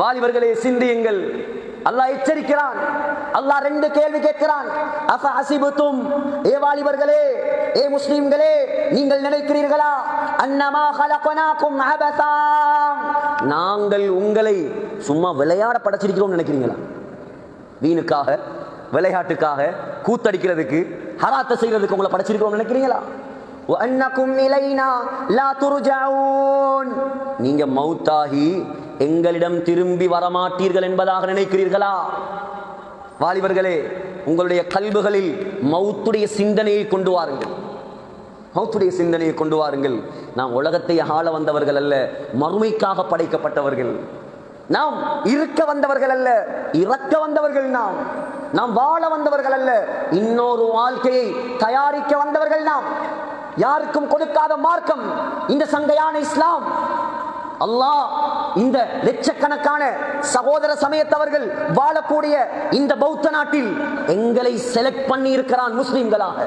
வாலிபர்களே சிந்தியுங்கள். அல்லாஹ் எச்சரிக்கிறான். அல்லாஹ் ரெண்டு கேள்வி கேட்கிறான். அஃப அசிபுத்தும்? ஏ வாலிபர்களே ஏ முஸ்லீம்களே நீங்கள் நினைக்கிறீர்களா? அன்னமா ஹலகனாக்கும் அபதா நாங்கள் உங்களை சும்மா விளையாட படைச்சிருக்கிறோம் நினைக்கிறீங்களா? வீணுக்காக விளையாட்டுக்காக கூத்தடிக்கிறதுக்கு ஹராத்த செய்யறதுக்கு உங்களை படைச்சிருக்கிறோம் நினைக்கிறீங்களா? அன்னக்கும் இலைனா லா துருஜாவூன் நீங்க மௌத்தாகி எங்களிடம் திரும்பி வரமாட்டீர்கள் என்பதாக நினைக்கிறீர்களா? வாலிபர்களே உங்களுடைய கல்வுகளில் மௌத்துடைய சிந்தனையை கொண்டு வாருங்கள். மௌத்துடைய சிந்தனையை கொண்டு வாருங்கள். நாம் உலகத்தை ஆள வந்தவர்கள் அல்ல மறுமைக்காக படைக்கப்பட்டவர்கள். நாம் இருக்க வந்தவர்கள் அல்ல இறக்க வந்தவர்கள் நாம். நாம் வாழ வந்தவர்கள் அல்ல இன்னொரு வாழ்க்கையை தயாரிக்க வந்தவர்கள் நாம். யாருக்கும் கொடுக்காத மார்க்கம் இந்த சங்கையான இஸ்லாம். அல்லாஹ் இந்த லட்சக்கணக்கான சகோதர சமயத்தவர்கள் வாழக்கூடிய இந்த பௌத்த நாட்டில் எங்களை செலக்ட் பண்ணி இருக்கிறான் முஸ்லிம்களாக.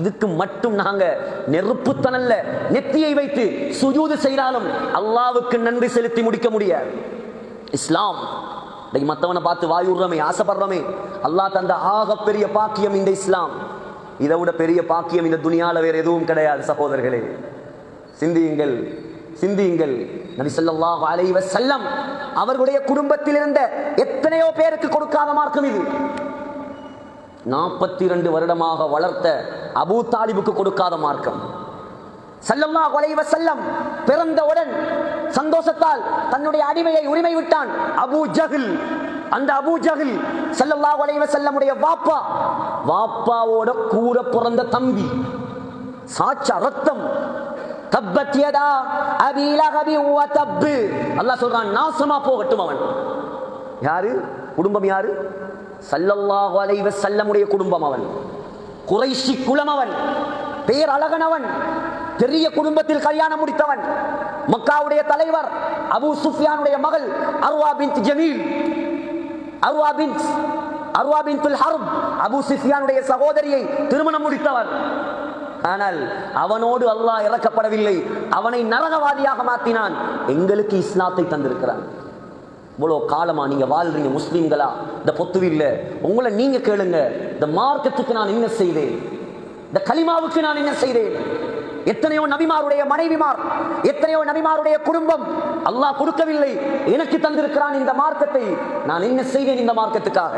இதுக்கு மட்டும் நாங்க நெருப்புத்தனல்ல நெத்தியை வைத்து சுஜூது செய்தாலும் அல்லாவுக்கு நன்றி செலுத்தி முடிக்க முடியாது. இஸ்லாம் இன்னைக்கு மத்தவனை பார்த்து வாயுறமே ஆசைப்படுறோமே. அல்லாஹ் தந்த ஆகப்பெரிய பாக்கியம் இந்த இஸ்லாம். இதை விட பெரிய பாக்கியம் இந்த துணியால வேற எதுவும் கிடையாது சகோதரர்களே. சிந்தியுங்கள். சிந்தியுங்கள். நபி அலைவ செல்லம் அவர்களுடைய குடும்பத்தில் இருந்த எத்தனையோ பேருக்கு கொடுக்காத மார்க்கம் இது. நாற்பத்தி இரண்டு வருடமாக வளர்த்த அபூ தாலிபுக்கு கொடுக்காத மார்க்கம். செல்லம்மா கொலைவ செல்லம் பிறந்தவுடன் சந்தோஷத்தால் தன்னுடைய அடிமையை உரிமை விட்டான் அபூ ஜஹில். அந்த அபூ ஜஹில் சல்லல்லாஹு கொலைவ செல்லமுடைய வாப்பா. வாப்பாவோட கூட பிறந்த தம்பி. சாட்சா ரத்தம் தப்பத் யதா அபி லஹபி வ தப்பு. அல்லாஹ் சொல்றான் நாசமா போகட்டும் அவன். யாரு? குடும்பம் யாரு? சல்லல்லாஹு அலைஹி வஸல்லமுடைய குடும்பம் அவன். குறைஷி குலம் அவன். பேர் அழகனவன் பெரிய குடும்பத்தில் கல்யாணம் முடித்தவன். மக்காவுடைய தலைவர் அபு சுஃபியானுடைய மகள் அர்வா பின் ஜமீல். அர்வா பின் அர்வா பின் ஹர்ப். அபு சுஃபியானுடைய சகோதரியை திருமணம் முடித்தவர். ஆனால் அவனோடு அல்லாஹ் இறக்கப்படவில்லை. அவனை நரகவாதியாக மாற்றினான் எங்களுக்கு இஸ்லாத்தை தந்திருக்கிறான் இவ்வளோ காலமா நீங்க வாழ்றீங்க முஸ்லீம்களா? இந்த பொத்துவில்ல உங்களை நீங்க கேளுங்க. இந்த மார்க்கத்துக்கு நான் என்ன செய்தேன்? இந்த கலிமாவுக்கு நான் என்ன செய்தேன்? எத்தனையோ நபிமாருடைய மனைவிமார் எத்தனையோ நபிமாருடைய குடும்பம் அல்லாஹ் கொடுக்கவில்லை. எனக்கு தந்திருக்கிறான் இந்த மார்க்கத்தை. நான் என்ன செய்வேன் இந்த மார்க்கத்துக்காக?